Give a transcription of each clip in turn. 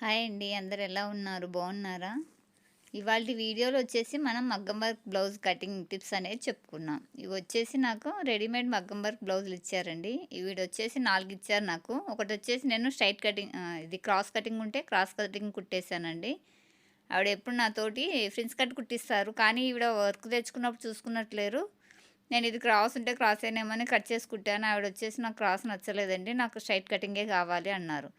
Hi అండి అందరు ఎలా ఉన్నారు? బాగున్నారా? ఇవాళ వీడియోలో వచ్చేసి మనం మగ్గం వర్క్ బ్లౌజ్ కటింగ్ టిప్స్ అనేది చెప్పుకున్నాం. ఇవి వచ్చేసి నాకు రెడీమేడ్ మగ్గం వర్క్ బ్లౌజులు ఇచ్చారండి. ఇవి వచ్చేసి నాలుగు ఇచ్చారు నాకు. ఒకటి వచ్చేసి నేను స్ట్రైట్ కటింగ్ ఇది క్రాస్ కటింగ్ ఉంటే క్రాస్ కటింగ్ కుట్టేశానండి. ఆవిడ ఎప్పుడు నాతోటి ఫ్రిన్స్ కట్ కుట్టిస్తారు. కానీ ఈవిడ వర్క్ తెచ్చుకున్నప్పుడు చూసుకున్నట్లేరు. నేను ఇది క్రాస్ ఉంటే క్రాస్ అయినామని కట్ చేసి కుట్టాను. ఆవిడ వచ్చేసి నాకు క్రాస్ నచ్చలేదండి. నాకు స్ట్రైట్ కటింగే కావాలి అన్నారు.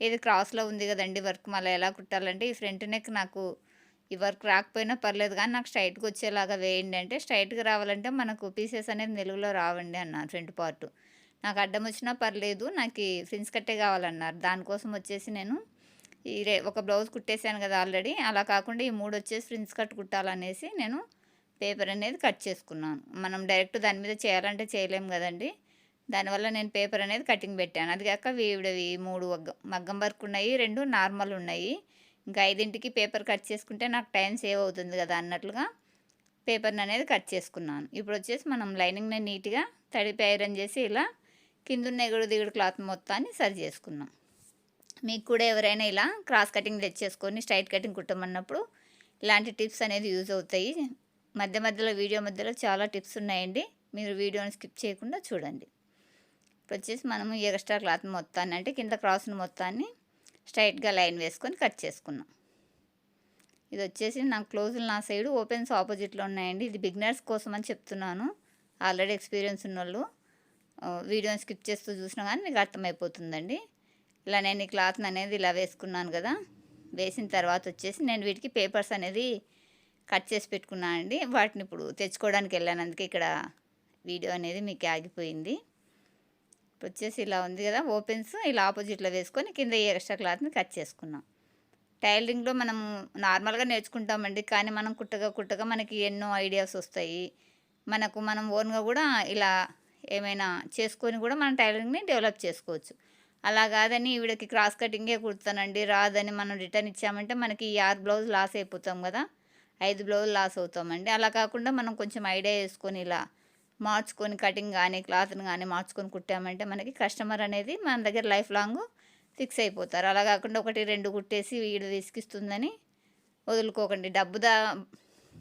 లేదు క్రాస్లో ఉంది కదండి వర్క్. మళ్ళీ ఎలా కుట్టాలంటే ఈ ఫ్రంట్ నెక్ నాకు ఈ వర్క్ రాకపోయినా పర్లేదు కానీ నాకు స్ట్రైట్గా వచ్చేలాగా వేయండి అంటే స్ట్రైట్గా రావాలంటే మనకు పీసెస్ అనేది నిలువులో రావండి అన్నారు ఫ్రంట్ పార్ట్. నాకు అడ్డం వచ్చినా పర్లేదు నాకు ఫ్రిన్స్ కట్టే కావాలన్నారు. దానికోసం వచ్చేసి నేను ఈ రే ఒక బ్లౌజ్ కుట్టేశాను కదా ఆల్రెడీ. అలా కాకుండా ఈ మూడు వచ్చేసి ఫ్రిన్స్ కట్ కుట్టాలనేసి నేను పేపర్ అనేది కట్ చేసుకున్నాను. మనం డైరెక్ట్ దాని మీద చేయాలంటే చేయలేము కదండి. దానివల్ల నేను పేపర్ అనేది కటింగ్ పెట్టాను. అది కాక వీడివి మూడు మగ్గం వర్క్ ఉన్నాయి రెండు నార్మల్ ఉన్నాయి. ఇంకా ఐదింటికి పేపర్ కట్ చేసుకుంటే నాకు టైం సేవ్ అవుతుంది కదా అన్నట్లుగా పేపర్ని అనేది కట్ చేసుకున్నాను. ఇప్పుడు వచ్చేసి మనం లైనింగ్ని నీట్గా తడిపి ఐరన్ చేసి ఇలా కిందున్న ఎగుడు దిగుడు క్లాత్ మొత్తాన్ని సరి చేసుకున్నాం. మీకు కూడా ఎవరైనా ఇలా క్రాస్ కటింగ్ తెచ్చేసుకొని స్ట్రైట్ కటింగ్ కుట్టమన్నప్పుడు ఇలాంటి టిప్స్ అనేది యూజ్ అవుతాయి. మధ్య మధ్యలో వీడియో మధ్యలో చాలా టిప్స్ ఉన్నాయండి. మీరు వీడియోని స్కిప్ చేయకుండా చూడండి. ఇప్పుడు వచ్చేసి మనము ఎగస్ట్రా ఎక్స్ట్రా క్లాత్ మొత్తాన్ని అంటే కింద క్రాస్ని మొత్తాన్ని స్ట్రైట్గా లైన్ వేసుకొని కట్ చేసుకున్నాం ఇది వచ్చేసి నా క్లోజులు నా సైడ్ ఓపెన్స్ ఆపోజిట్లో ఉన్నాయండి. ఇది బిగినర్స్ కోసం అని చెప్తున్నాను. ఆల్రెడీ ఎక్స్పీరియన్స్ ఉన్న వాళ్ళు వీడియోని స్కిప్ చేస్తూ చూసినా కానీ మీకు అర్థమైపోతుందండి. ఇలా నేను ఈ క్లాత్ని అనేది ఇలా వేసుకున్నాను కదా. వేసిన తర్వాత వచ్చేసి నేను వీటికి పేపర్స్ అనేది కట్ చేసి పెట్టుకున్నానండి వాటిని ఇప్పుడు తెచ్చుకోవడానికి వెళ్ళాను. అందుకే ఇక్కడ వీడియో అనేది మీకు ఆగిపోయింది. వచ్చేసి ఇలా ఉంది కదా ఓపెన్స్ ఇలా ఆపోజిట్లో వేసుకొని కింద ఈ ఎక్స్ట్రా క్లాత్ని కట్ చేసుకున్నాం. టైలరింగ్లో మనము నార్మల్గా నేర్చుకుంటామండి కానీ మనం కుట్టగా కుట్టగా మనకి ఎన్నో ఐడియాస్ వస్తాయి. మనకు మనం ఓన్గా కూడా ఇలా ఏమైనా చేసుకొని కూడా మన టైలరింగ్ని డెవలప్ చేసుకోవచ్చు. అలా కాదని వీడికి క్రాస్ కటింగే కుడతానండి రాదని మనం రిటర్న్ ఇచ్చామంటే మనకి ఈ ఆరు బ్లౌజ్ లాస్ అయిపోతాం కదా ఐదు బ్లౌజ్ లాస్ అవుతామండి. అలా కాకుండా మనం కొంచెం ఐడియా వేసుకొని ఇలా మార్చుకొని కటింగ్ కానీ క్లాత్ని కానీ మార్చుకొని కుట్టామంటే మనకి కస్టమర్ అనేది మన దగ్గర లైఫ్ లాంగ్ ఫిక్స్ అయిపోతారు. అలా కాకుండా ఒకటి రెండు కుట్టేసి వీడు విసిగిస్తుందని వదులుకోకండి. డబ్బు దా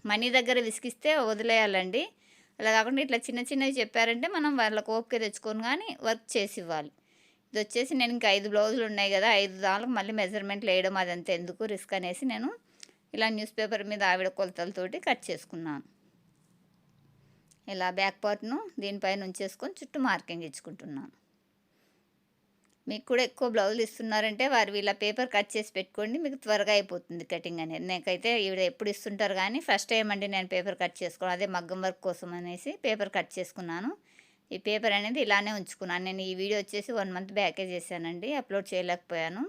మనీ దగ్గర విసిగిస్తే వదిలేయాలండి. అలా కాకుండా ఇట్లా చిన్న చిన్నవి చెప్పారంటే మనం వాళ్ళకి ఓపిక తెచ్చుకొని కానీ వర్క్ చేసి ఇవ్వాలి. ఇది వచ్చేసి నేను ఇంకా ఐదు బ్లౌజులు ఉన్నాయి కదా ఐదు దానికి మళ్ళీ మెజర్మెంట్లు వేయడం అదంతా ఎందుకు? రిస్క్ అనేసి నేను ఇలా న్యూస్ పేపర్ మీద ఆవిడ కొలతలతోటి కట్ చేసుకున్నాను. ఇలా బ్యాక్ పార్ట్ను దీనిపైన ఉంచేసుకొని చుట్టూ మార్కింగ్ ఇచ్చుకుంటున్నాను. మీకు కూడా ఎక్కువ బ్లౌజులు ఇస్తున్నారంటే వారు వీళ్ళ పేపర్ కట్ చేసి పెట్టుకోండి మీకు త్వరగా అయిపోతుంది కటింగ్ అనేది. నాకైతే ఈవిడ ఎప్పుడు ఇస్తుంటారు కానీ ఫస్ట్ టైం అండి నేను పేపర్ కట్ చేసుకోను. అదే మగ్గం వర్క్ కోసం అనేసి పేపర్ కట్ చేసుకున్నాను. ఈ పేపర్ అనేది ఇలానే ఉంచుకున్నాను. నేను ఈ వీడియో వచ్చేసి వన్ మంత్ బ్యాకే చేశానండి అప్లోడ్ చేయలేకపోయాను.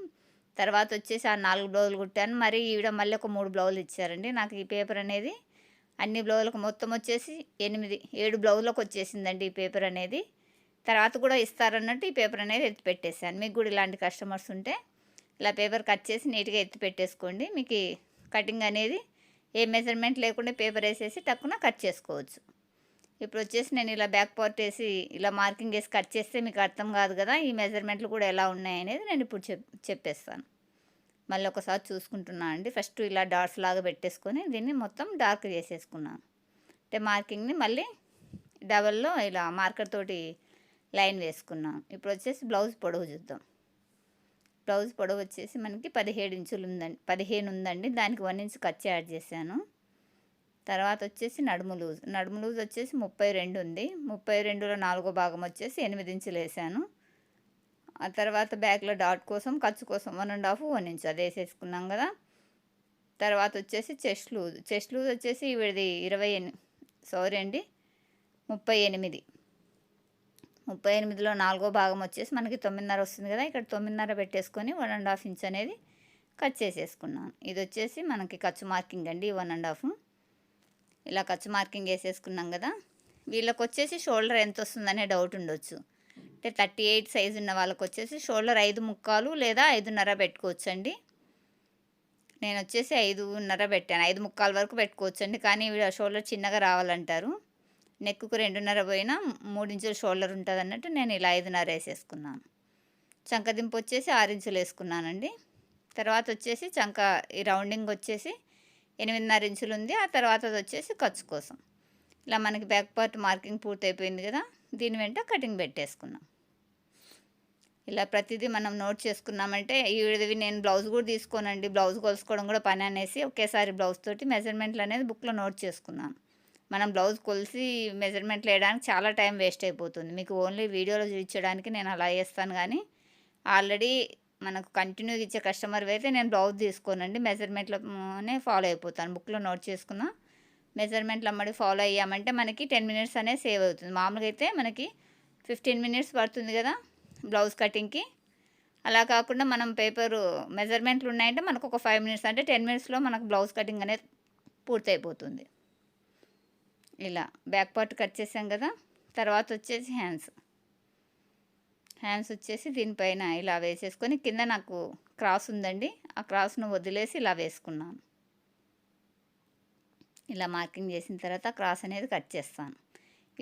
తర్వాత వచ్చేసి ఆ నాలుగు బ్లౌజులు కుట్టాను. మరి ఈవిడ మళ్ళీ ఒక మూడు బ్లౌజులు ఇచ్చారండి. నాకు ఈ పేపర్ అనేది అన్ని బ్లౌజులకు మొత్తం వచ్చేసి ఎనిమిది ఏడు బ్లౌజులకు వచ్చేసిందండి ఈ పేపర్ అనేది. తర్వాత కూడా ఇస్తారన్నట్టు ఈ పేపర్ అనేది ఎత్తి పెట్టేశాను. మీకు కూడా ఇలాంటి కస్టమర్స్ ఉంటే ఇలా పేపర్ కట్ చేసి నీట్గా ఎత్తి పెట్టేసుకోండి. మీకు కటింగ్ అనేది ఏ మెజర్మెంట్ లేకుండా పేపర్ వేసేసి టక్కున కట్ చేసుకోవచ్చు. ఇప్పుడు వచ్చేసి నేను ఇలా బ్యాక్ పార్ట్ వేసి ఇలా మార్కింగ్ వేసి కట్ చేస్తే మీకు అర్థం కాదు కదా ఈ మెజర్మెంట్లు కూడా ఎలా ఉన్నాయనేది నేను ఇప్పుడు చెప్ చెప్పేస్తాను. మళ్ళీ ఒకసారి చూసుకుంటున్నాను అండి. ఫస్ట్ ఇలా డాట్స్ లాగా పెట్టేసుకొని దీన్ని మొత్తం డార్క్ చేసేసుకున్నాను అంటే మార్కింగ్ని మళ్ళీ డబల్లో ఇలా మార్కర్ తోటి లైన్ వేసుకున్నాం. ఇప్పుడు వచ్చేసి బ్లౌజ్ పొడవు చూద్దాం. బ్లౌజ్ పొడవు వచ్చేసి మనకి పదిహేడు ఇంచులు ఉందండి. పదిహేను ఉందండి. దానికి వన్ ఇంచ్ ఖర్చు యాడ్ చేశాను. తర్వాత వచ్చేసి నడుము లూజ్. నడుము లూజ్ వచ్చేసి ముప్పై రెండు ఉంది. ముప్పై రెండులో నాలుగో భాగం వచ్చేసి ఎనిమిది ఇంచులు వేసాను. ఆ తర్వాత బ్యాక్లో డాట్ కోసం ఖర్చు కోసం one and half one inch అది వేసేసుకున్నాం కదా. తర్వాత వచ్చేసి చెస్ట్ లూజ్ చెస్ట్ లూజ్ వచ్చేసి వీడిది ఇరవై ఎని సారీ అండి ముప్పై ఎనిమిది. ముప్పై ఎనిమిదిలో నాలుగో భాగం వచ్చేసి మనకి తొమ్మిదిన్నర వస్తుంది కదా ఇక్కడ తొమ్మిదిన్నర పెట్టేసుకొని వన్ అండ్ హాఫ్ ఇంచ్ అనేది కట్ చేసేసుకున్నాను. ఇది వచ్చేసి మనకి ఖర్చు మార్కింగ్ అండి వన్ అండ్ హాఫ్. ఇలా ఖర్చు మార్కింగ్ వేసేసుకున్నాం కదా. వీళ్ళకి వచ్చేసి షోల్డర్ ఎంత వస్తుందనే డౌట్ ఉండొచ్చు. అంటే థర్టీ ఎయిట్ సైజ్ ఉన్న వాళ్ళకి వచ్చేసి షోల్డర్ ఐదు ముక్కాలు లేదా ఐదున్నర పెట్టుకోవచ్చండి. నేను వచ్చేసి ఐదున్నర పెట్టాను. ఐదు ముక్కాల వరకు పెట్టుకోవచ్చండి. కానీ షోల్డర్ చిన్నగా రావాలంటారు. నెక్కుకు రెండున్నర పోయినా మూడు ఇంచుల షోల్డర్ ఉంటుంది అన్నట్టు నేను ఇలా ఐదున్నర వేసేసుకున్నాను. చంకదింపు వచ్చేసి ఆరు ఇంచులు వేసుకున్నానండి. తర్వాత వచ్చేసి చంక ఈ రౌండింగ్ వచ్చేసి ఎనిమిదిన్నర ఇంచులు ఉంది. ఆ తర్వాత అది వచ్చేసి ఖర్చు కోసం. ఇలా మనకి బ్యాక్ పార్ట్ మార్కింగ్ పూర్తయిపోయింది కదా దీని వెంట కటింగ్ పెట్టేసుకున్నాం. ఇలా ప్రతిదీ మనం నోట్ చేసుకున్నామంటే ఇవి నేను బ్లౌజ్ కూడా తీసుకోనండి బ్లౌజ్ కొలుసుకోవడం కూడా పని అనేసి ఒకేసారి బ్లౌజ్ తోటి మెజర్మెంట్లు అనేది బుక్లో నోట్ చేసుకున్నాను మనం బ్లౌజ్ కొలిసి మెజర్మెంట్లు వేయడానికి చాలా టైం వేస్ట్ అయిపోతుంది. మీకు ఓన్లీ వీడియోలో చూపించడానికి నేను అలా చేస్తాను కానీ ఆల్రెడీ మనకు కంటిన్యూగా ఇచ్చే కస్టమర్ అయితే నేను బ్లౌజ్ తీసుకోనండి మెజర్మెంట్లనే ఫాలో అయిపోతాను. బుక్లో నోట్ చేసుకున్నా మెజర్మెంట్లు అమ్మడి ఫాలో అయ్యామంటే మనకి టెన్ మినిట్స్ అనేది సేవ్ అవుతుంది. మామూలుగా అయితే మనకి ఫిఫ్టీన్ మినిట్స్ పడుతుంది కదా. బ్లౌజ్ కటింగ్కి. అలా కాకుండా మనం పేపర్ మెజర్మెంట్లు ఉన్నాయంటే మనకు ఒక ఫైవ్ మినిట్స్ అంటే టెన్ మినిట్స్లో మనకు బ్లౌజ్ కటింగ్ అనేది పూర్తయిపోతుంది. ఇలా బ్యాక్ పార్ట్ కట్ చేసాం కదా తర్వాత వచ్చేసి హ్యాండ్స్. హ్యాండ్స్ వచ్చేసి దీనిపైన ఇలా వేసేసుకొని కింద నాకు క్రాస్ ఉందండి ఆ క్రాస్ను వదిలేసి ఇలా వేసుకున్నాను. ఇలా మార్కింగ్ చేసిన తర్వాత క్రాస్ అనేది కట్ చేస్తాను.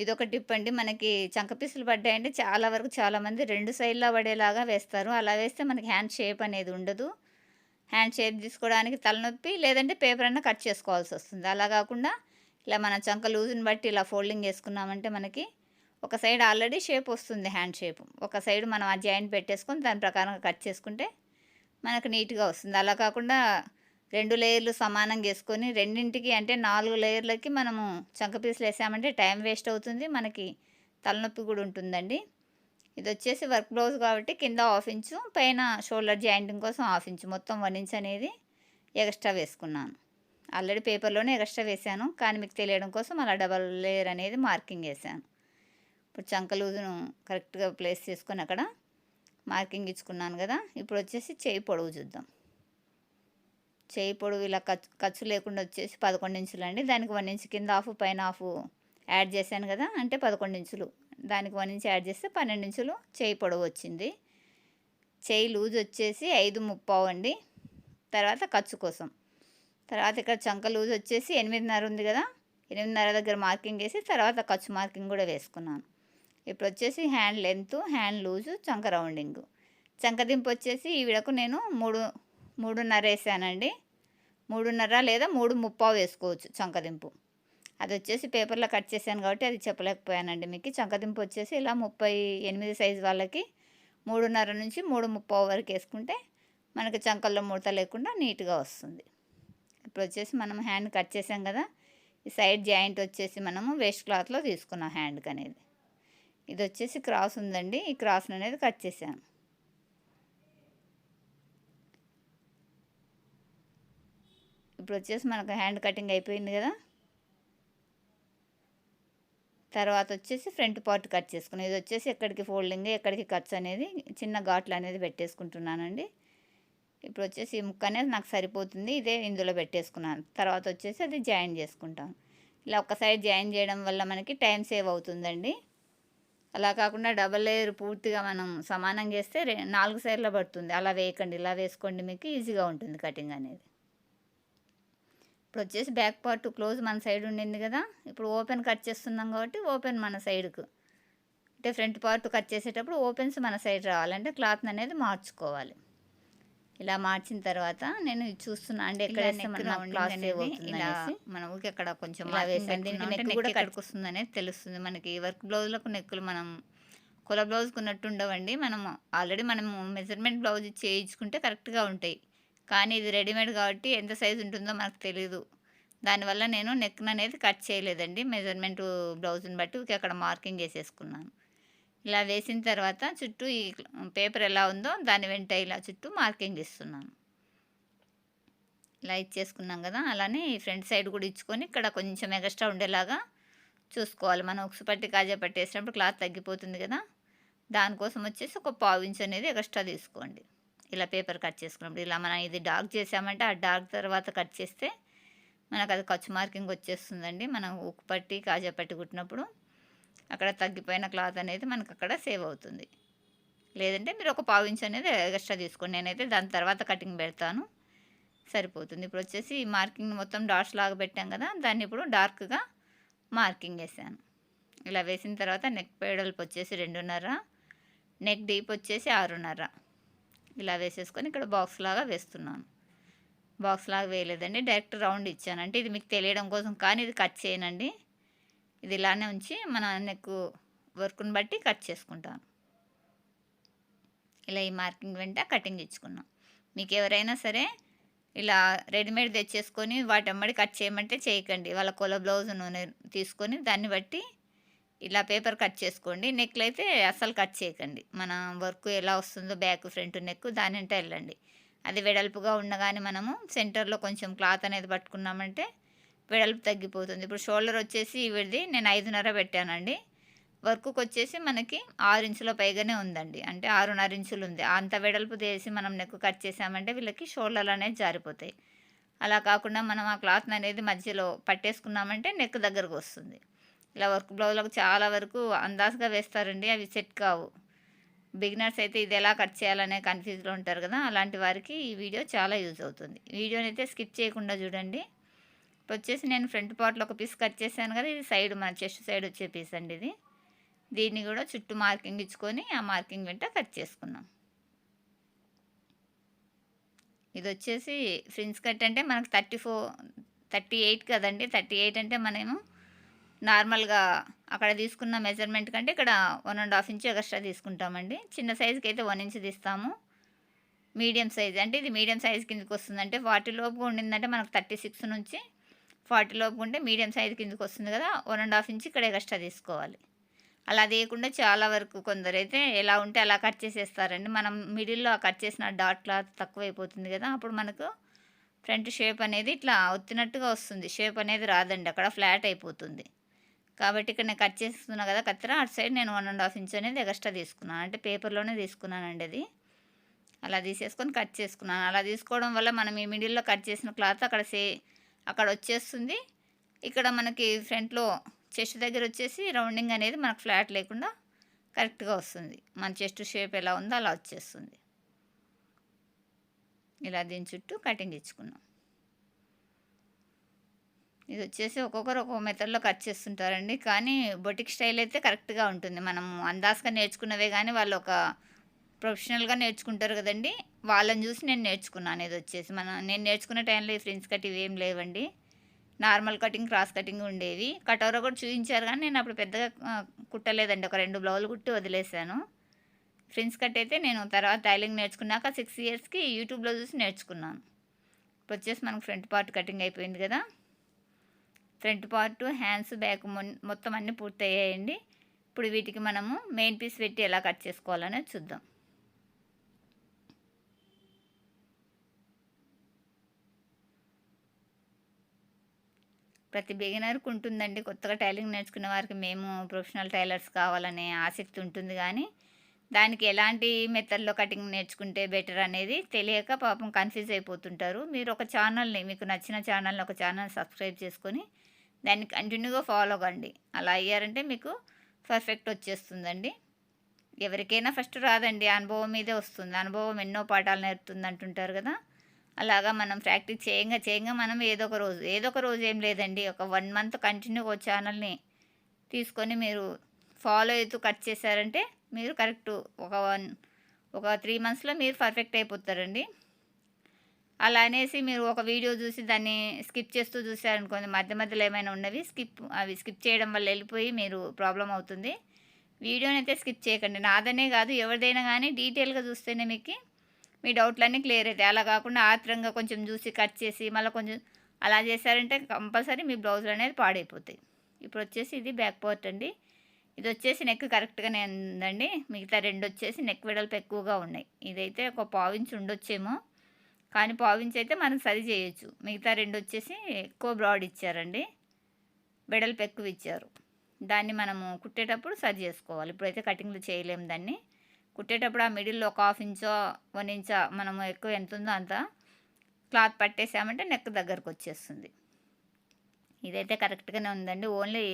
ఇది ఒక టిప్ అండి. మనకి చంక పీసులు పడ్డాయంటే చాలా వరకు చాలామంది రెండు సైడ్లో పడేలాగా వేస్తారు. అలా వేస్తే మనకి హ్యాండ్ షేప్ అనేది ఉండదు. హ్యాండ్ షేప్ తీసుకోవడానికి తలనొప్పి లేదంటే పేపర్ అన్న కట్ చేసుకోవాల్సి వస్తుంది. అలా కాకుండా ఇలా మన చంక లూజ్ని బట్టి ఇలా ఫోల్డింగ్ చేసుకున్నామంటే మనకి ఒక సైడ్ ఆల్రెడీ షేప్ వస్తుంది హ్యాండ్ షేప్. ఒక సైడ్ మనం ఆ జాయింట్ పెట్టేసుకొని దాని ప్రకారంగా కట్ చేసుకుంటే మనకు నీట్గా వస్తుంది. అలా కాకుండా రెండు లేయర్లు సమానంగా వేసుకొని రెండింటికి అంటే నాలుగు లేయర్లకి మనము చంక పీసులు వేసామంటే టైం వేస్ట్ అవుతుంది. మనకి తలనొప్పి కూడా ఉంటుందండి. ఇది వచ్చేసి వర్క్ బ్లౌజ్ కాబట్టి కింద హాఫ్ ఇంచు పైన షోల్డర్ జాయింటింగ్ కోసం హాఫ్ ఇంచు. మొత్తం వన్ ఇంచ్ అనేది ఎక్స్ట్రా వేసుకున్నాను. ఆల్రెడీ పేపర్లోనే ఎక్స్ట్రా వేసాను. కానీ మీకు తెలియడం కోసం అలా డబల్ లేయర్ అనేది మార్కింగ్ వేసాను. ఇప్పుడు చంక లూజును కరెక్ట్గా ప్లేస్ చేసుకొని అక్కడ మార్కింగ్ ఇచ్చుకున్నాను కదా. ఇప్పుడు వచ్చేసి చేయి పొడవు చూద్దాం. చేయి పొడవు ఇలా ఖర్చు ఖర్చు లేకుండా వచ్చేసి పదకొండు ఇంచులు అండి. దానికి వన్ ఇంచు కింద ఆఫ్ పైన ఆఫ్ యాడ్ చేశాను కదా అంటే పదకొండు ఇంచులు. దానికి వన్ ఇంచు యాడ్ చేస్తే పన్నెండు ఇంచులు చేయి పొడవు వచ్చింది. చేయి లూజ్ వచ్చేసి ఐదు ముప్పావు అండి. తర్వాత ఖర్చు కోసం. తర్వాత ఇక్కడ చంక లూజ్ వచ్చేసి ఎనిమిదిన్నర ఉంది కదా ఎనిమిదిన్నర దగ్గర మార్కింగ్ వేసి తర్వాత ఖర్చు మార్కింగ్ కూడా వేసుకున్నాను. ఇప్పుడు వచ్చేసి హ్యాండ్ లెంత్ హ్యాండ్ లూజు చంక రౌండింగ్. చంక దింపు వచ్చేసి ఈ విడకు నేను మూడు మూడున్నర వేసానండి మూడున్నర లేదా మూడు ముప్పావు వేసుకోవచ్చు చంకదింపు. అది వచ్చేసి పేపర్లో కట్ చేశాను కాబట్టి అది చెప్పలేకపోయానండి మీకు. చంకదింపు వచ్చేసి ఇలా ముప్పై ఎనిమిది సైజు వాళ్ళకి మూడున్నర నుంచి మూడు ముప్పావు వరకు వేసుకుంటే మనకి చంకల్లో ముడత లేకుండా నీట్గా వస్తుంది. ఇప్పుడు వచ్చేసి మనం హ్యాండ్ కట్ చేసాం కదా ఈ సైడ్ జాయింట్ వచ్చేసి మనము వేస్ట్ క్లాత్లో తీసుకున్నాం హ్యాండ్కి అనేది ఇది వచ్చేసి క్రాస్ ఉందండి. ఈ క్రాస్ అనేది కట్ చేశాను. ఇప్పుడు వచ్చేసి మనకు హ్యాండ్ కటింగ్ అయిపోయింది కదా. తర్వాత వచ్చేసి ఫ్రంట్ పార్ట్ కట్ చేసుకుని ఇది వచ్చేసి ఎక్కడికి ఫోల్డింగ్ ఎక్కడికి కట్స్ అనేది చిన్న ఘాట్లు అనేది పెట్టేసుకుంటున్నానండి. ఇప్పుడు వచ్చేసి ఈ ముక్క అనేది నాకు సరిపోతుంది ఇదే ఇందులో పెట్టేసుకున్నాను. తర్వాత వచ్చేసి అది జాయిన్ చేసుకుంటాను ఇలా ఒక సైడ్ జాయిన్ చేయడం వల్ల మనకి టైం సేవ్ అవుతుందండి. అలా కాకుండా డబల్ లేయర్ పూర్తిగా మనం సమానం చేస్తే నాలుగు సైడ్ల పడుతుంది. అలా వేయకండి ఇలా వేసుకోండి మీకు ఈజీగా ఉంటుంది కటింగ్ అనేది. ఇప్పుడు వచ్చేసి బ్యాక్ పార్ట్ క్లోజ్ మన సైడ్ ఉండింది కదా. ఇప్పుడు ఓపెన్ కట్ చేస్తున్నాం కాబట్టి ఓపెన్ మన సైడ్కు. అంటే ఫ్రంట్ పార్ట్ కట్ చేసేటప్పుడు ఓపెన్స్ మన సైడ్ రావాలంటే క్లాత్ అనేది మార్చుకోవాలి. ఇలా మార్చిన తర్వాత నేను చూస్తున్నా. అంటే ఎక్కడ ఇలా మన ఊరికి అక్కడ కొంచెం నెక్ కూడా అనేది తెలుస్తుంది మనకి. వర్క్ బ్లౌజ్లకు నెక్కులు మనం కుల బ్లౌజ్కి ఉన్నట్టు ఉండవండి. మనం ఆల్రెడీ మనము మెజర్మెంట్ బ్లౌజ్ చేయించుకుంటే కరెక్ట్గా ఉంటాయి. కానీ ఇది రెడీమేడ్ కాబట్టి ఎంత సైజు ఉంటుందో మనకు తెలియదు దానివల్ల నేను నెక్ అనేది కట్ చేయలేదండి. మెజర్మెంట్ బ్లౌజ్ని బట్టి అక్కడ మార్కింగ్ చేసేసుకున్నాను. ఇలా వేసిన తర్వాత చుట్టూ ఈ పేపర్ ఎలా ఉందో దాని వెంట ఇలా చుట్టూ మార్కింగ్ ఇస్తున్నాను ఇలా ఇచ్చేసుకున్నాం కదా అలానే ఈ ఫ్రంట్ సైడ్ కూడా ఇచ్చుకొని ఇక్కడ కొంచెం ఎక్స్ట్రా ఉండేలాగా చూసుకోవాలి. మనం ఉక్సు పట్టి కాజా పట్టేసినప్పుడు క్లాత్ తగ్గిపోతుంది కదా దానికోసం వచ్చేసి ఒక పావు ఇంచ్ అనేది ఎక్స్ట్రా తీసుకోండి. ఇలా పేపర్ కట్ చేసుకున్నప్పుడు ఇలా మనం ఇది డార్క్ చేసామంటే ఆ డార్క్ తర్వాత కట్ చేస్తే మనకు అది ఖర్చు మార్కింగ్ వచ్చేస్తుందండి. మనం ఉక్కు పట్టి కాజా పట్టి కుట్టినప్పుడు అక్కడ తగ్గిపోయిన క్లాత్ అనేది మనకు అక్కడ సేవ్ అవుతుంది. లేదంటే మీరు ఒక పావు ఇంచ్ అనేది ఎక్స్ట్రా తీసుకోండి. నేనైతే దాని తర్వాత కటింగ్ పెడతాను. సరిపోతుంది. ఇప్పుడు వచ్చేసి మార్కింగ్ మొత్తం డాట్స్ లాగా పెట్టాం కదా దాన్ని ఇప్పుడు డార్క్గా మార్కింగ్ వేసాను. ఇలా వేసిన తర్వాత నెక్ పేడల్పు వచ్చేసి రెండున్నర నెక్ డీప్ వచ్చేసి ఆరున్నర. ఇలా వేసేసుకొని ఇక్కడ బాక్స్ లాగా వేస్తున్నాను. బాక్స్ లాగా వేయలేదండి డైరెక్ట్ రౌండ్ ఇచ్చాను అంటే ఇది మీకు తెలియడం కోసం కానీ ఇది కట్ చేయనండి. ఇది ఇలానే ఉంచి మన నెక్ వర్క్ని బట్టి కట్ చేసుకుంటాను. ఇలా ఈ మార్కింగ్ వెంట కటింగ్ ఇచ్చుకున్నాం. మీకు ఎవరైనా సరే ఇలా రెడీమేడ్ తెచ్చేసుకొని వాటి అమ్మడి కట్ చేయమంటే చేయకండి. వాళ్ళ కొల బ్లౌజ్ నూనె తీసుకొని దాన్ని బట్టి ఇలా పేపర్ కట్ చేసుకోండి. నెక్లు అయితే అస్సలు కట్ చేయకండి. మన వర్క్ ఎలా వస్తుందో బ్యాక్ ఫ్రంట్ నెక్ దాని అంటే వెళ్ళండి. అది వెడల్పుగా ఉండగానే మనము సెంటర్లో కొంచెం క్లాత్ అనేది పట్టుకున్నామంటే వెడల్పు తగ్గిపోతుంది. ఇప్పుడు షోల్డర్ వచ్చేసి ఇవిడిది. నేను ఐదున్నర పెట్టానండి. వర్క్కి వచ్చేసి మనకి ఆరు ఇంచుల పైగానే ఉందండి. అంటే ఆరున్నర ఇంచులు ఉంది. అంత వెడల్పు తీసి మనం నెక్ కట్ చేసామంటే వీళ్ళకి షోల్డర్లు అనేది జారిపోతాయి. అలా కాకుండా మనం ఆ క్లాత్ అనేది మధ్యలో పట్టేసుకున్నామంటే నెక్ దగ్గరకు వస్తుంది. ఇలా వర్క్ బ్లౌజ్లకు చాలా వరకు అందాజుగా వేస్తారండి అవి సెట్ కావు. బిగినర్స్ అయితే ఇది ఎలా కట్ చేయాలనే కన్ఫ్యూజ్లో ఉంటారు కదా అలాంటి వారికి ఈ వీడియో చాలా యూజ్ అవుతుంది. వీడియోని అయితే స్కిప్ చేయకుండా చూడండి. ఇప్పుడు వచ్చేసి నేను ఫ్రంట్ పార్ట్లో ఒక పీస్ కట్ చేశాను కదా ఇది సైడ్ మన చెస్ట్ సైడ్ వచ్చే పీస్ అండి ఇది. దీన్ని కూడా చుట్టూ మార్కింగ్ ఇచ్చుకొని ఆ మార్కింగ్ వెంట కట్ చేసుకున్నాం ఇది వచ్చేసి ఫ్రిన్స్ కట్ అంటే మనకు థర్టీ ఫోర్ థర్టీ ఎయిట్ కదండి థర్టీ ఎయిట్ అంటే మనము నార్మల్గా అక్కడ తీసుకున్న మెజర్మెంట్ కంటే ఇక్కడ one and half inch extra తీసుకుంటామండి. చిన్న సైజుకి అయితే వన్ ఇంచ్ తీస్తాము. మీడియం సైజ్ అంటే ఇది మీడియం సైజ్ కిందకి వస్తుంది అంటే ఫార్టీ లోపు ఉండిందంటే మనకు థర్టీ సిక్స్ నుంచి ఫార్టీ లోపు ఉంటే మీడియం సైజ్ కిందకి వస్తుంది కదా వన్ అండ్ హాఫ్ ఇంచ్ ఇక్కడ ఎక్స్ట్రా తీసుకోవాలి. అలా తీయకుండా చాలా వరకు కొందరు అయితే ఎలా ఉంటే అలా కట్ చేసేస్తారండి. మనం మిడిల్లో కట్ చేసిన డాట్ క్లాత్ తక్కువ అయిపోతుంది కదా అప్పుడు మనకు ఫ్రంట్ షేప్ అనేది ఇట్లా ఒత్తినట్టుగా వస్తుంది. షేప్ అనేది రాదండి అక్కడ ఫ్లాట్ అయిపోతుంది. కాబట్టి ఇక్కడ నేను కట్ చేస్తున్నా కదా కత్తెర అటు సైడ్ నేను వన్ అండ్ హాఫ్ ఇంచ్ అనేది ఎక్స్ట్రా తీసుకున్నాను. అంటే పేపర్లోనే తీసుకున్నానండి అది. అలా తీసేసుకొని కట్ చేసుకున్నాను. అలా తీసుకోవడం వల్ల మనం ఈ మిడిల్లో కట్ చేసిన క్లాత్ అక్కడ సే అక్కడ వచ్చేస్తుంది. ఇక్కడ మనకి ఫ్రంట్లో చెస్ట్ దగ్గర వచ్చేసి రౌండింగ్ అనేది మనకు ఫ్లాట్ లేకుండా కరెక్ట్గా వస్తుంది. మన చెస్ట్ షేప్ ఎలా ఉందో అలా వచ్చేస్తుంది. ఇలా దీని చుట్టూ కటింగ్ ఇచ్చుకున్నాం. ఇది వచ్చేసి ఒక్కొక్కరు ఒక్కొక్క మెథడ్లో కట్ చేస్తుంటారండి. కానీ బొటిక్ స్టైల్ అయితే కరెక్ట్గా ఉంటుంది. మనము అందాజగా నేర్చుకున్నవే కానీ వాళ్ళు ఒక ప్రొఫెషనల్గా నేర్చుకుంటారు కదండి. వాళ్ళని చూసి నేను నేర్చుకున్నాను ఇది వచ్చేసి. మన నేను నేర్చుకునే టైంలో ఈ ఫ్రిన్స్ కట్ ఇవేం లేవండి. నార్మల్ కటింగ్ క్రాస్ కటింగ్ ఉండేవి. కటోరా కూడా చూపించారు కానీ నేను అప్పుడు పెద్దగా కుట్టలేదండి. ఒక రెండు బ్లౌజులు కుట్టి వదిలేసాను ఫ్రిన్స్ కట్ అయితే నేను తర్వాత టైలింగ్ నేర్చుకున్నాక సిక్స్ ఇయర్స్కి యూట్యూబ్లో చూసి నేర్చుకున్నాను. ఇప్పుడు వచ్చేసి మనకు ఫ్రంట్ పార్ట్ కటింగ్ అయిపోయింది కదా. ఫ్రంట్ పార్ట్ హ్యాండ్స్ బ్యాక్ మొత్తం అన్నీ పూర్తయ్యాయండి. ఇప్పుడు వీటికి మనము మెయిన్ పీస్ పెట్టి ఎలా కట్ చేసుకోవాలనేది చూద్దాం. ప్రతి బిగినర్కి ఉంటుందండి. కొత్తగా టైలింగ్ నేర్చుకునే వారికి మేము ప్రొఫెషనల్ టైలర్స్ కావాలనే ఆసక్తి ఉంటుంది కానీ దానికి ఎలాంటి మెథడ్లో కటింగ్ నేర్చుకుంటే బెటర్ అనేది తెలియక పాపం కన్ఫ్యూజ్ అయిపోతుంటారు. మీరు ఒక ఛానల్ని మీకు నచ్చిన ఛానల్ని ఒక ఛానల్ సబ్స్క్రైబ్ చేసుకొని దాన్ని కంటిన్యూగా ఫాలో కండి అలా అయ్యారంటే మీకు పర్ఫెక్ట్ వచ్చేస్తుందండి. ఎవరికైనా ఫస్ట్ రాదండి అనుభవం మీదే వస్తుంది. అనుభవం ఎన్నో పాఠాలు నేర్పుతుంది అంటుంటారు కదా. అలాగా మనం ప్రాక్టీస్ చేయంగా చేయంగా మనం ఏదో ఒక రోజు ఏదో ఒక రోజు ఏం లేదండి. ఒక వన్ మంత్ కంటిన్యూగా ఒక ఛానల్ని తీసుకొని మీరు ఫాలో అవుతూ కట్ చేశారంటే మీరు కరెక్ట్ ఒక వన్ ఒక త్రీ మంత్స్లో మీరు పర్ఫెక్ట్ అయిపోతారండి. అలా అనేసి మీరు ఒక వీడియో చూసి దాన్ని స్కిప్ చేస్తూ చూసారనుకోండి మధ్య మధ్యలో ఏమైనా ఉన్నవి స్కిప్ అవి స్కిప్ చేయడం వల్ల వెళ్ళిపోయి మీరు ప్రాబ్లం అవుతుంది. వీడియోని అయితే స్కిప్ చేయకండి. నాదనే కాదు ఎవరిదైనా కానీ డీటెయిల్గా చూస్తేనే మీకు మీ డౌట్లన్నీ క్లియర్ అవుతాయి. అలా కాకుండా ఆత్రంగా కొంచెం చూసి కట్ చేసి మళ్ళీ కొంచెం అలా చేశారంటే కంపల్సరీ మీ బ్లౌజులు అనేది పాడైపోతాయి. ఇప్పుడు వచ్చేసి ఇది బ్యాక్ పార్ట్ అండి. ఇది వచ్చేసి నెక్ కరెక్ట్గానే ఉందండి. మిగతా రెండు వచ్చేసి నెక్ వెడల్పు ఎక్కువగా ఉన్నాయి. ఇదైతే ఒక పావించి ఉండొచ్చేమో. కానీ పావించి అయితే మనం సరి చేయొచ్చు. మిగతా రెండు వచ్చేసి ఎక్కువ బ్రాడ్ ఇచ్చారండి. వెడల్పు ఎక్కువ ఇచ్చారు. దాన్ని మనము కుట్టేటప్పుడు సరి చేసుకోవాలి. ఇప్పుడైతే కటింగ్లు చేయలేము దాన్ని. కుట్టేటప్పుడు ఆ మిడిల్లో ఒక హాఫ్ ఇంచో వన్ ఇంచో మనము ఎక్కువ ఎంత ఉందో అంత క్లాత్ పట్టేసామంటే నెక్ దగ్గరకు వచ్చేస్తుంది ఇదైతే కరెక్ట్గానే ఉందండి. ఓన్లీ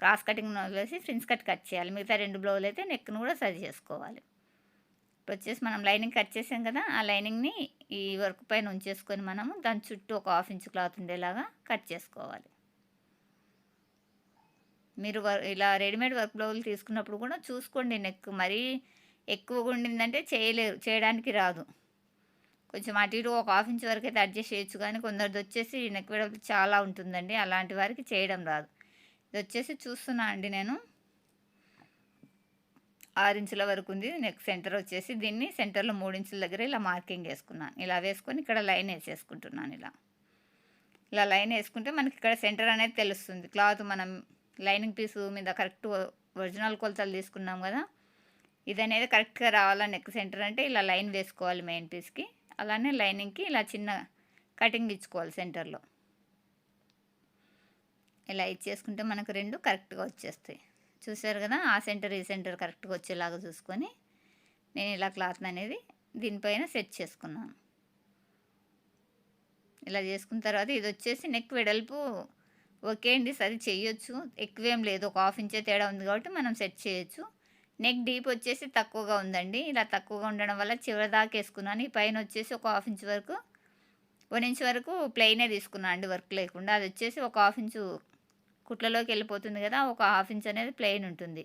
క్రాస్ కటింగ్ వేసి ఫ్రిన్స్ కట్ కట్ చేయాలి. మిగతా రెండు బ్లౌజులు అయితే నెక్ను కూడా సరి చేసుకోవాలి. ఇప్పుడు వచ్చేసి మనం లైనింగ్ కట్ చేసాం కదా ఆ లైనింగ్ని ఈ వర్క్ పైన ఉంచేసుకొని మనము దాని చుట్టూ ఒక హాఫ్ ఇంచ్ క్లాత్ ఉండేలాగా కట్ చేసుకోవాలి. మీరు ఇలా రెడీమేడ్ వర్క్ బ్లౌజులు తీసుకున్నప్పుడు కూడా చూసుకోండి నెక్ మరీ ఎక్కువగా ఉండిందంటే చేయలేరు చేయడానికి రాదు. కొంచెం అటు ఇటు ఒక హాఫ్ ఇంచ్ వరకు అయితే అడ్జస్ట్ చేయొచ్చు కానీ కొందరిది వచ్చేసి నెక్ వెడల్పు చాలా ఉంటుందండి. అలాంటి వారికి చేయడం రాదు. ఇది వచ్చేసి చూస్తున్నా అండి నేను. ఆరు ఇంచుల వరకు ఉంది. నెక్ సెంటర్ వచ్చేసి దీన్ని సెంటర్లో మూడు ఇంచుల దగ్గర ఇలా మార్కింగ్ వేసుకున్నాను. ఇలా వేసుకొని ఇక్కడ లైన్ వేసేసుకుంటున్నాను ఇలా. ఇలా లైన్ వేసుకుంటే మనకి ఇక్కడ సెంటర్ అనేది తెలుస్తుంది. క్లాత్ మనం లైనింగ్ పీసు మీద కరెక్ట్ ఒరిజినల్ కొలతలు తీసుకున్నాం కదా. ఇది అనేది కరెక్ట్గా రావాలా నెక్ సెంటర్ అంటే ఇలా లైన్ వేసుకోవాలి మెయిన్ పీస్కి. అలానే లైనింగ్కి ఇలా చిన్న కటింగ్ ఇచ్చుకోవాలి సెంటర్లో. ఇలా ఇచ్చేసుకుంటే మనకు రెండు కరెక్ట్గా వచ్చేస్తాయి. చూసారు కదా? ఆ సెంటర్ ఈ సెంటర్ కరెక్ట్గా వచ్చేలాగా చూసుకొని నేను ఇలా క్లాత్ అనేది దీనిపైన సెట్ చేసుకున్నాను. ఇలా చేసుకున్న తర్వాత ఇది వచ్చేసి నెక్ వెడల్పు ఓకే అండి సరి చేయొచ్చు. ఎక్కువేం లేదు ఒక హాఫ్ ఇంచే తేడా ఉంది కాబట్టి మనం సెట్ చేయొచ్చు. నెక్ డీప్ వచ్చేసి తక్కువగా ఉందండి. ఇలా తక్కువగా ఉండడం వల్ల చివరి దాకా వేసుకున్నాను. ఈ పైన వచ్చేసి ఒక హాఫ్ ఇంచ్ వరకు వన్ ఇంచ్ వరకు ప్లెయినే తీసుకున్నాను అండి వర్క్ లేకుండా. అది వచ్చేసి ఒక హాఫ్ ఇంచు కుట్లలోకి వెళ్ళిపోతుంది కదా ఒక హాఫ్ ఇంచ్ అనేది ప్లెయిన్ ఉంటుంది.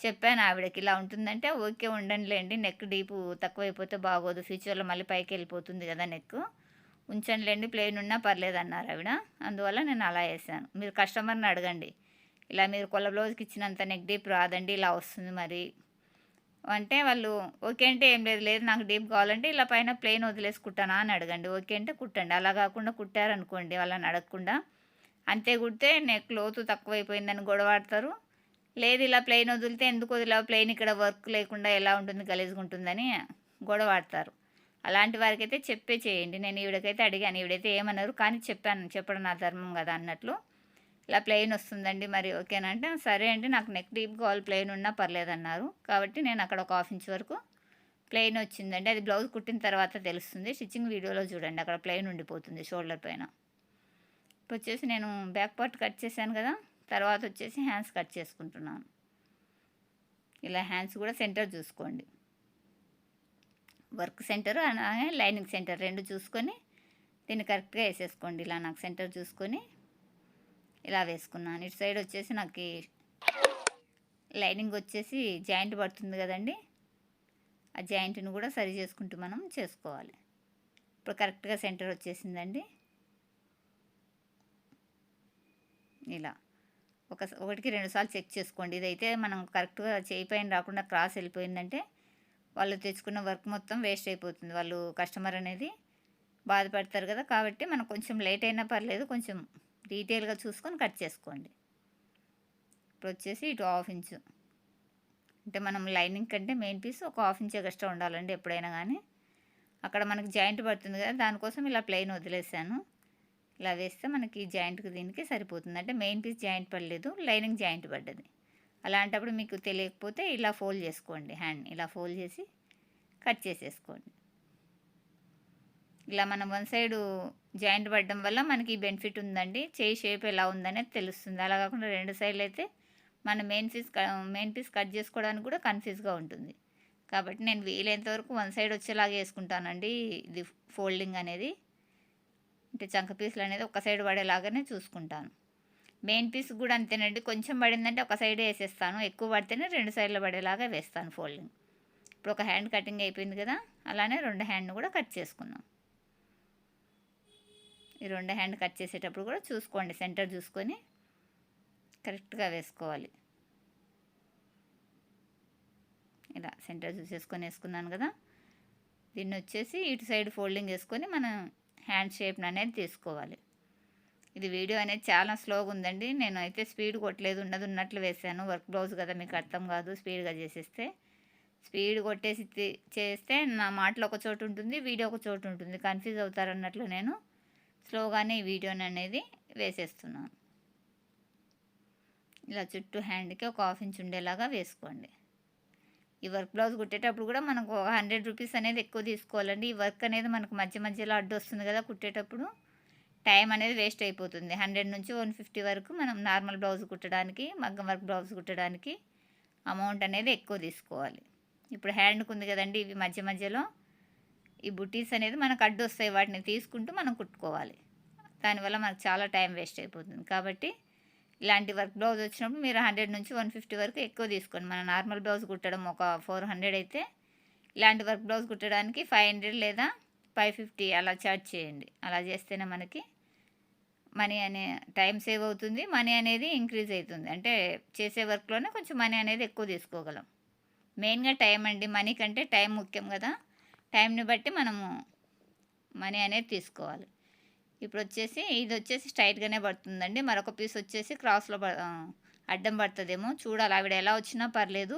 చెప్పాను ఆవిడకి ఇలా ఉంటుందంటే ఓకే ఉండండిలేండి నెక్ డీపు తక్కువైపోతే బాగోదు ఫ్యూచర్లో మళ్ళీ పైకి వెళ్ళిపోతుంది కదా నెక్ ఉంచండిలేండి ప్లెయిన్ ఉన్నా పర్లేదు అన్నారు ఆవిడ. అందువల్ల నేను అలా వేసాను మీరు కస్టమర్ని అడగండి. ఇలా మీరు కొల్ల బ్లౌజ్కి ఇచ్చినంత నెక్ డీప్ రాదండి ఇలా వస్తుంది మరి. అంటే వాళ్ళు ఓకే అంటే ఏం లేదు లేదు నాకు డీప్ కావాలంటే ఇలా పైన ప్లెయిన్ వదిలేసి కుట్టానా అని అడగండి. ఓకే అంటే కుట్టండి. అలా కాకుండా కుట్టారనుకోండి వాళ్ళని అడగకుండా అంతే కుడితే నెక్ లోతు తక్కువైపోయిందని గొడవాడతారు. లేదు ఇలా ప్లెయిన్ వదిలితే ఎందుకు వదిలా ప్లెయిన్ ఇక్కడ వర్క్ లేకుండా ఎలా ఉంటుంది గలీజ్గా ఉంటుందని గొడవాడతారు. అలాంటి వారికి అయితే చెప్పే చేయండి. నేను ఈవిడకైతే అడిగాను ఈవిడైతే ఏమన్నారు? కానీ చెప్పాను చెప్పడం నా ధర్మం కదా అన్నట్లు. ఇలా ప్లెయిన్ వస్తుందండి మరి ఓకేనంటే సరే అండి నాకు నెక్ డీప్ కావాలి ప్లెయిన్ ఉన్నా పర్లేదు అన్నారు కాబట్టి నేను అక్కడ ఒక హాఫ్ ఇంచ్ వరకు ప్లెయిన్ వచ్చిందండి. అది బ్లౌజ్ కుట్టిన తర్వాత తెలుస్తుంది. స్టిచ్చింగ్ వీడియోలో చూడండి అక్కడ ప్లెయిన్ ఉండిపోతుంది షోల్డర్ పైన. ఇప్పుడు వచ్చేసి నేను బ్యాక్ పార్ట్ కట్ చేశాను కదా తర్వాత వచ్చేసి హ్యాండ్స్ కట్ చేసుకుంటున్నాను. ఇలా హ్యాండ్స్ కూడా సెంటర్ చూసుకోండి. వర్క్ సెంటర్ అలాగే లైనింగ్ సెంటర్ రెండు చూసుకొని దీన్ని కరెక్ట్గా వేసేసుకోండి. ఇలా నాకు సెంటర్ చూసుకొని ఇలా వేసుకున్నాను. ఇటు సైడ్ వచ్చేసి నాకు లైనింగ్ వచ్చేసి జాయింట్ పడుతుంది కదండి. ఆ జాయింట్ని కూడా సరి చేసుకుంటూ మనం చేసుకోవాలి. ఇప్పుడు కరెక్ట్గా సెంటర్ వచ్చేసిందండి. ఇలా. ఒక ఒకటికి రెండు సార్లు చెక్ చేసుకోండి. ఇదైతే మనం కరెక్ట్గా చేయి పైన రాకుండా క్రాస్ వెళ్ళిపోయిందంటే వాళ్ళు తెచ్చుకున్న వర్క్ మొత్తం వేస్ట్ అయిపోతుంది. వాళ్ళు కస్టమర్ అనేది బాధపడతారు కదా! కాబట్టి మనం కొంచెం లేట్ అయినా పర్లేదు. కొంచెం డీటెయిల్గా చూసుకొని కట్ చేసుకోండి. ఇప్పుడు వచ్చేసి ఇటు హాఫ్ ఇంచు. అంటే మనం లైనింగ్ కంటే మెయిన్ పీస్ ఒక హాఫ్ ఇంచ్ ఎక్స్ట్రా ఉండాలండి ఎప్పుడైనా కానీ. అక్కడ మనకి జాయింట్ పడుతుంది కదా! దానికోసం ఇలా ప్లెయిన్ వదిలేసాను. ఇలా వేస్తే మనకి జాయింట్కి దీనికి సరిపోతుంది. అంటే మెయిన్ పీస్ జాయింట్ పడలేదు లైనింగ్ జాయింట్ పడ్డది. అలాంటప్పుడు మీకు తెలియకపోతే ఇలా ఫోల్డ్ చేసుకోండి హ్యాండ్ ఇలా ఫోల్డ్ చేసి కట్ చేసేసుకోండి. ఇలా మనం వన్ సైడ్ జాయింట్ పడడం వల్ల మనకి బెనిఫిట్ ఉందండి. చేయి షేప్ ఎలా ఉందనేది తెలుస్తుంది. అలా కాకుండా రెండు సైడ్లు అయితే మన main piece main piece cut చేసుకోవడానికి కూడా కన్ఫ్యూజ్గా ఉంటుంది. కాబట్టి నేను వీలైనంత వరకు వన్ సైడ్ వచ్చేలాగా వేసుకుంటానండి. ఇది ఫోల్డింగ్ అనేది. అంటే చంక పీసులు అనేది ఒక సైడ్ పడేలాగానే చూసుకుంటాను. మెయిన్ పీస్ కూడా అంతేనండి. కొంచెం పడిందంటే ఒక సైడే వేసేస్తాను. ఎక్కువ పడితేనే రెండు సైడ్లో పడేలాగా వేస్తాను ఫోల్డింగ్. ఇప్పుడు ఒక హ్యాండ్ కటింగ్ అయిపోయింది కదా అలానే రెండు హ్యాండ్ని కూడా కట్ చేసుకుందాం. ఈ రెండు హ్యాండ్ కట్ చేసేటప్పుడు కూడా చూసుకోండి సెంటర్ చూసుకొని కరెక్ట్గా వేసుకోవాలి. ఇలా సెంటర్ చూసేసుకొని వేసుకున్నాను కదా దీన్ని వచ్చేసి ఇటు సైడ్ ఫోల్డింగ్ వేసుకొని మనం హ్యాండ్ షేప్ని అనేది తీసుకోవాలి. ఇది వీడియో అనేది చాలా స్లోగా ఉందండి. నేను అయితే స్పీడ్ కొట్టలేదు ఉన్నది ఉన్నట్లు వేసాను. వర్క్ బ్లౌజ్ కదా మీకు అర్థం కాదు స్పీడ్గా చేసేస్తే. స్పీడ్ కొట్టేసి చేస్తే నా మాటలు ఒక చోటు ఉంటుంది వీడియో ఒక చోటు ఉంటుంది. కన్ఫ్యూజ్ అవుతారన్నట్లు నేను స్లోగానే ఈ వీడియోని అనేది వేసేస్తున్నాను. ఇలా చుట్టూ హ్యాండ్కి ఒక హాఫ్ ఇంచ్ ఉండేలాగా వేసుకోండి. ఈ వర్క్ బ్లౌజ్ కుట్టేటప్పుడు కూడా మనకు ఒక హండ్రెడ్ రూపీస్ అనేది ఎక్కువ తీసుకోవాలండి. ఈ వర్క్ అనేది మనకు మధ్య మధ్యలో అడ్డు వస్తుంది కదా కుట్టేటప్పుడు టైం అనేది వేస్ట్ అయిపోతుంది. హండ్రెడ్ నుంచి వన్ ఫిఫ్టీ వరకు మనం నార్మల్ బ్లౌజ్ కుట్టడానికి మగ్గం వర్క్ బ్లౌజ్ కుట్టడానికి అమౌంట్ అనేది ఎక్కువ తీసుకోవాలి. ఇప్పుడు హ్యాండ్కి ఉంది కదండి ఇవి మధ్య మధ్యలో ఈ బుటీస్ అనేది మనకు అడ్డు వస్తాయి. వాటిని తీసుకుంటూ మనం కుట్టుకోవాలి. దానివల్ల మనకు చాలా టైం వేస్ట్ అయిపోతుంది. కాబట్టి ఇలాంటి వర్క్ బ్లౌజ్ వచ్చినప్పుడు మీరు హండ్రెడ్ నుంచి వన్ ఫిఫ్టీ వరకు ఎక్కువ తీసుకోండి. మన నార్మల్ బ్లౌజ్ కుట్టడం ఒక ఫోర్ హండ్రెడ్ అయితే ఇలాంటి వర్క్ బ్లౌజ్ కుట్టడానికి ఫైవ్ హండ్రెడ్ లేదా ఫైవ్ ఫిఫ్టీ అలా చార్జ్ చేయండి. అలా చేస్తేనే మనకి మనీ అనే టైం సేవ్ అవుతుంది. మనీ అనేది ఇంక్రీజ్ అవుతుంది. అంటే చేసే వర్క్లోనే కొంచెం మనీ అనేది ఎక్కువ తీసుకోగలం. మెయిన్గా టైం అండి. మనీ కంటే టైం ముఖ్యం కదా. టైంని బట్టి మనము మనీ అనేది తీసుకోవాలి. ఇప్పుడు వచ్చేసి ఇది వచ్చేసి స్ట్రైట్గానే పడుతుందండి. మరొక పీస్ వచ్చేసి క్రాస్లో అడ్డం పడుతుందేమో. చూడాలి ఆవిడ ఎలా వచ్చినా పర్లేదు.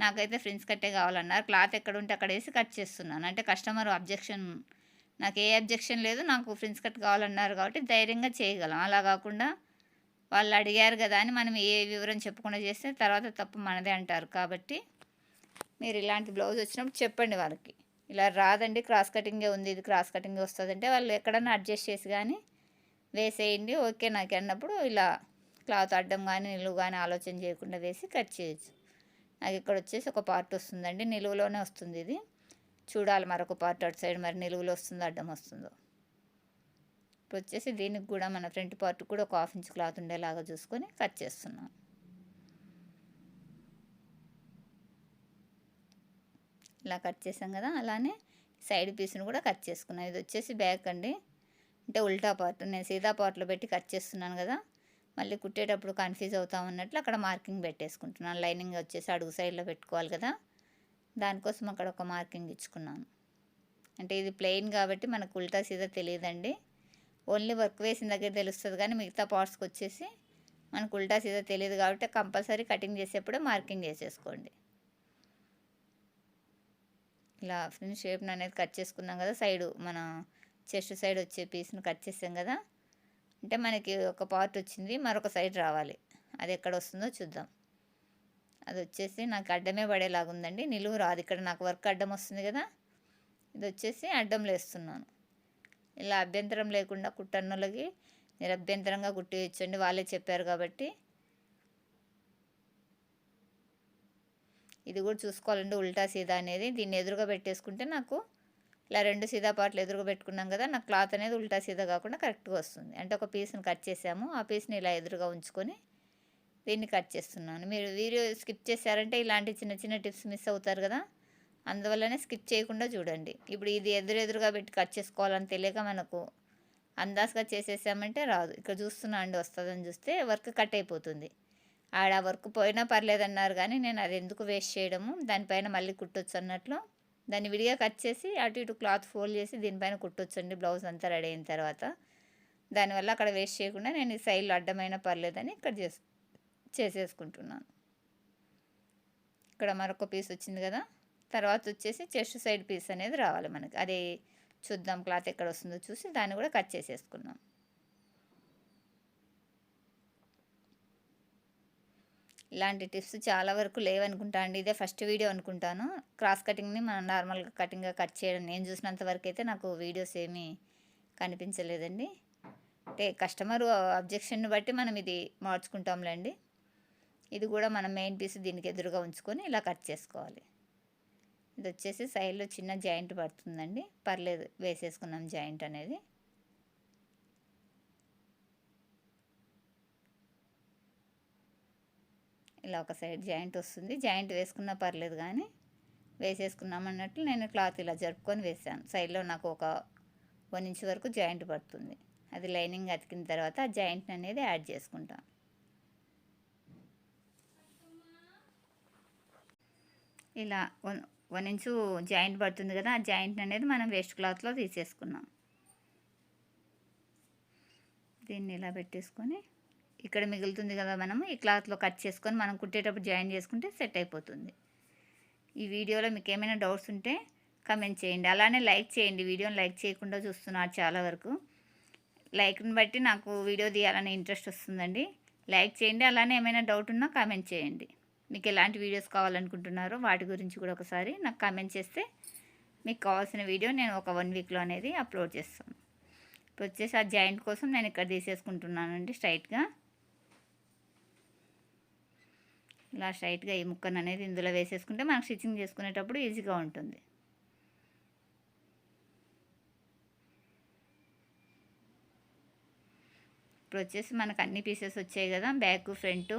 నాకైతే ఫ్రిన్స్ కట్టే కావాలన్నారు. క్లాత్ ఎక్కడ ఉంటే అక్కడ వేసి కట్ చేస్తున్నాను. అంటే కస్టమర్ అబ్జెక్షన్ నాకు ఏ అబ్జెక్షన్ లేదు నాకు ఫ్రిన్స్ కట్ కావాలన్నారు కాబట్టి ధైర్యంగా చేయగలం. అలా కాకుండా వాళ్ళు అడిగారు కదా అని మనం ఏ వివరం చెప్పకుండా చేస్తే తర్వాత తప్పు మనదే అంటారు. కాబట్టి మీరు ఇలాంటి బ్లౌజ్ వచ్చినప్పుడు చెప్పండి వాళ్ళకి. ఇలా రాదండి క్రాస్ కటింగే ఉంది ఇది క్రాస్ కటింగే వస్తుంది అంటే వాళ్ళు ఎక్కడన్నా అడ్జస్ట్ చేసి కానీ వేసేయండి ఓకే నాకు అన్నప్పుడు ఇలా క్లాత్ అడ్డం కానీ నిలువు కానీ ఆలోచన చేయకుండా వేసి కట్ చేయొచ్చు. నాకు ఇక్కడ వచ్చేసి ఒక పార్ట్ వస్తుందండి నిలువులోనే వస్తుంది ఇది. చూడాలి మరొక పార్ట్ అటు సైడ్ మరి నిలువులో వస్తుందో అడ్డం వస్తుందో. ఇప్పుడు వచ్చేసి దీనికి కూడా మన ఫ్రంట్ పార్ట్ కూడా ఒక హాఫ్ ఇంచ్ క్లాత్ ఉండేలాగా చూసుకొని కట్ చేస్తున్నాను. ఇలా కట్ చేసాం కదా అలానే సైడ్ పీస్ని కూడా కట్ చేసుకున్నాను ఇది వచ్చేసి బ్యాక్ అండి. అంటే ఉల్టా పార్ట్ నేను సీదా పార్ట్లో పెట్టి కట్ చేస్తున్నాను కదా మళ్ళీ కుట్టేటప్పుడు కన్ఫ్యూజ్ అవుతా ఉన్నట్లు అక్కడ మార్కింగ్ పెట్టేసుకుంటున్నాను. లైనింగ్ వచ్చేసి అడుగు సైడ్లో పెట్టుకోవాలి కదా దానికోసం అక్కడ ఒక మార్కింగ్ ఇచ్చుకున్నాను. అంటే ఇది ప్లెయిన్ కాబట్టి మనకు ఉల్టా సీదా తెలియదండి. ఓన్లీ వర్క్ వేసిన దగ్గర తెలుస్తుంది కానీ మిగతా పార్ట్స్కి వచ్చేసి మనకు ఉల్టా సీదా తెలియదు కాబట్టి కంపల్సరీ కటింగ్ చేసేప్పుడే మార్కింగ్ చేసేసుకోండి. ఇలా ఫ్రిన్ షేప్ని అనేది కట్ చేసుకున్నాం కదా సైడు మన చెస్ట్ సైడ్ వచ్చే పీస్ని కట్ చేసాం కదా. అంటే మనకి ఒక పార్ట్ వచ్చింది మరొక సైడ్ రావాలి. అది ఎక్కడ వస్తుందో చూద్దాం. అది వచ్చేసి నాకు అడ్డమే పడేలాగా ఉందండి. నిలువు రాదు. ఇక్కడ నాకు వర్క్ అడ్డం వస్తుంది కదా. ఇది వచ్చేసి అడ్డం లేస్తున్నాను. ఇలా అభ్యంతరం లేకుండా కుట్టన్నులకి నిరభ్యంతరంగా కుట్టించండి వాళ్ళే చెప్పారు కాబట్టి ఇది కూడా చూసుకోవాలండి ఉల్టా సీదా అనేది. దీన్ని ఎదురుగా పెట్టేసుకుంటే నాకు ఇలా రెండు సీదా పాటలు ఎదురుగా పెట్టుకున్నాం కదా నాకు క్లాత్ అనేది ఉల్టా సీదా కాకుండా కరెక్ట్గా వస్తుంది. అంటే ఒక పీస్ని కట్ చేసాము ఆ పీస్ని ఇలా ఎదురుగా ఉంచుకొని దీన్ని కట్ చేస్తున్నాను. మీరు వీడియో స్కిప్ చేశారంటే ఇలాంటి చిన్న చిన్న టిప్స్ మిస్ అవుతారు కదా అందువల్లనే స్కిప్ చేయకుండా చూడండి. ఇప్పుడు ఇది ఎదురు ఎదురుగా పెట్టి కట్ చేసుకోవాలని తెలియక మనకు అందాజుగా చేసేసామంటే రాదు. ఇక్కడ చూస్తున్నా అండి వస్తుందని చూస్తే వర్క్ కట్ అయిపోతుంది. ఆడ వర్క్ పోయినా పర్లేదన్నారు కానీ నేను అది ఎందుకు వేస్ట్ చేయడము? దానిపైన మళ్ళీ కుట్టొచ్చు అన్నట్లు దాన్ని విడిగా కట్ చేసి అటు ఇటు క్లాత్ ఫోల్డ్ చేసి దీనిపైన కుట్టొచ్చండి బ్లౌజ్ అంతా రెడీ అయిన తర్వాత. దానివల్ల అక్కడ వేస్ట్ చేయకుండా నేను ఈ సైడ్లో అడ్డమైన పర్లేదని ఇక్కడ చేసు చేసేసుకుంటున్నాను. ఇక్కడ మరొక పీస్ వచ్చింది కదా? తర్వాత వచ్చేసి చెస్ట్ సైడ్ పీస్ అనేది రావాలి మనకి. అది చూద్దాం క్లాత్ ఎక్కడ వస్తుందో చూసి దాన్ని కూడా కట్ చేసేసుకున్నాం ఇలాంటి టిప్స్ చాలా వరకు లేవనుకుంటా అండి. ఇదే ఫస్ట్ వీడియో అనుకుంటాను. క్రాస్ కటింగ్ని మనం నార్మల్గా కటింగ్గా కట్ చేయడం నేను చూసినంత వరకు అయితే నాకు వీడియోస్ ఏమీ కనిపించలేదండి. అంటే కస్టమర్ అబ్జెక్షన్ని బట్టి మనం ఇది మార్చుకుంటాంలేండి. ఇది కూడా మనం మెయిన్ పీస్ దీనికి ఎదురుగా ఉంచుకొని ఇలా కట్ చేసుకోవాలి. ఇది వచ్చేసి సైడ్లో చిన్న జాయింట్ పడుతుందండి. పర్లేదు వేసేసుకున్నాం జాయింట్ అనేది. ఇలా ఒక సైడ్ జాయింట్ వస్తుంది. జాయింట్ వేసుకున్నా పర్లేదు కానీ వేసేసుకున్నాం అన్నట్లు నేను క్లాత్ ఇలా జరుపుకొని వేసాను సైడ్లో నాకు ఒక వన్ ఇంచ్ వరకు జాయింట్ పడుతుంది. అది లైనింగ్ అతికిన తర్వాత ఆ జాయింట్ అనేది యాడ్ చేసుకుంటాం. ఇలా వన్ వన్ ఇంచు జాయింట్ పడుతుంది కదా ఆ జాయింట్ అనేది మనం వేస్ట్ క్లాత్లో తీసేసుకున్నాం. దీన్ని ఇలా పెట్టేసుకొని ఇక్కడ మిగులుతుంది కదా మనము ఈ క్లాత్లో కట్ చేసుకొని మనం కుట్టేటప్పుడు జాయిన్ చేసుకుంటే సెట్ అయిపోతుంది. ఈ వీడియోలో మీకు ఏమైనా డౌట్స్ ఉంటే కమెంట్ చేయండి. అలానే లైక్ చేయండి. వీడియోని లైక్ చేయకుండా చూస్తున్నారు చాలా వరకు. లైక్ని బట్టి నాకు వీడియో తీయాలనే ఇంట్రెస్ట్ వస్తుందండి. లైక్ చేయండి. అలానే ఏమైనా డౌట్ ఉన్నా కామెంట్ చేయండి. మీకు ఎలాంటి వీడియోస్ కావాలనుకుంటున్నారో వాటి గురించి కూడా ఒకసారి నాకు కామెంట్ చేస్తే మీకు కావాల్సిన వీడియో నేను ఒక వన్ వీక్లో అనేది అప్లోడ్ చేస్తాను. ఇప్పుడు వచ్చేసి ఆ జాయింట్ కోసం నేను ఇక్కడ తీసేసుకుంటున్నానండి స్ట్రైట్గా. ఇలా స్ట్రైట్గా ఈ ముక్కను అనేది ఇందులో వేసేసుకుంటే మనకు స్టిచ్చింగ్ చేసుకునేటప్పుడు ఈజీగా ఉంటుంది. ఇప్పుడు వచ్చేసి మనకు అన్ని పీసెస్ వచ్చాయి కదా బ్యాక్ ఫ్రంట్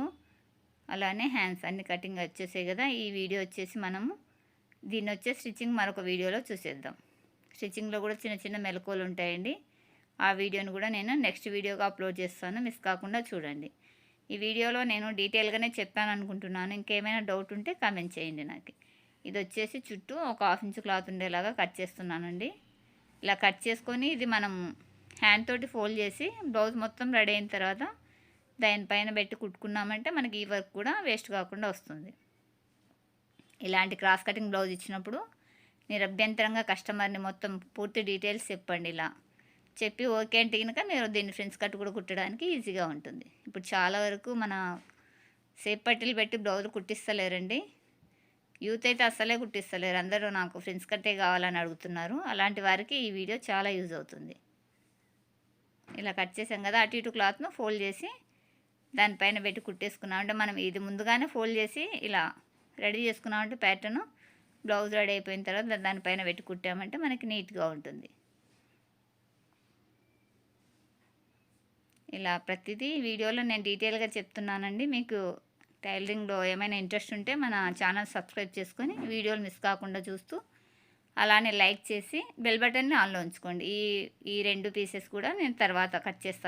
అలానే హ్యాండ్స్ అన్ని కటింగ్ వచ్చేసాయి కదా ఈ వీడియో వచ్చేసి మనము దీన్ని వచ్చే స్టిచ్చింగ్ మరొక వీడియోలో చూసేద్దాం. స్టిచ్చింగ్లో కూడా చిన్న చిన్న మెలకువలు ఉంటాయండి. ఆ వీడియోని కూడా నేను నెక్స్ట్ వీడియోగా అప్లోడ్ చేస్తాను మిస్ కాకుండా చూడండి. ఈ వీడియోలో నేను డీటెయిల్గానే చెప్పాను అనుకుంటున్నాను ఇంకేమైనా డౌట్ ఉంటే కామెంట్ చేయండి నాకు. ఇది వచ్చేసి చుట్టూ ఒక హాఫ్ ఇంచ్ క్లాత్ ఉండేలాగా కట్ చేస్తున్నానండి. ఇలా కట్ చేసుకొని ఇది మనం హ్యాండ్ తోటి ఫోల్డ్ చేసి బ్లౌజ్ మొత్తం రెడీ అయిన తర్వాత దానిపైన పెట్టి కుట్టుకున్నామంటే మనకి ఈ వర్క్ కూడా వేస్ట్ కాకుండా వస్తుంది. ఇలాంటి క్రాస్ కటింగ్ బ్లౌజ్ ఇచ్చినప్పుడు నిరభ్యంతరంగా కస్టమర్ని మొత్తం పూర్తి డీటెయిల్స్ చెప్పండి ఇలా. చెప్పి ఓకే అంటే కనుక మీరు దీన్ని ఫ్రెండ్స్ కట్ కూడా కుట్టడానికి ఈజీగా ఉంటుంది. ఇప్పుడు చాలా వరకు మన సేప్ పట్టీలు పెట్టి బ్లౌజులు కుట్టిస్తలేరండి. యూత్ అయితే అస్సలే కుట్టిస్తలేరు. అందరూ నాకు ఫ్రెండ్స్ కట్టే కావాలని అడుగుతున్నారు. అలాంటి వారికి ఈ వీడియో చాలా యూజ్ అవుతుంది. ఇలా కట్ చేసాం కదా అటు ఇటు క్లాత్ను ఫోల్డ్ చేసి దానిపైన పెట్టి కుట్టేసుకున్నాం. అంటే మనం ఇది ముందుగానే ఫోల్డ్ చేసి ఇలా రెడీ చేసుకున్నామంటే ప్యాటర్న్ బ్లౌజ్ రెడీ అయిపోయిన తర్వాత దానిపైన పెట్టి కుట్టామంటే మనకి నీట్గా ఉంటుంది. ఇలా ప్రతిదీ వీడియోలో నేను డీటెయిల్గా చెప్తున్నానండి. మీకు టైలరింగ్లో ఏమైనా ఇంట్రెస్ట్ ఉంటే మన ఛానల్ సబ్స్క్రైబ్ చేసుకొని వీడియోలు మిస్ కాకుండా చూస్తూ అలానే లైక్ చేసి బెల్ బటన్ని ఆన్లో ఉంచుకోండి. ఈ ఈ రెండు పీసెస్ కూడా నేను తర్వాత కట్ చేస్తాను.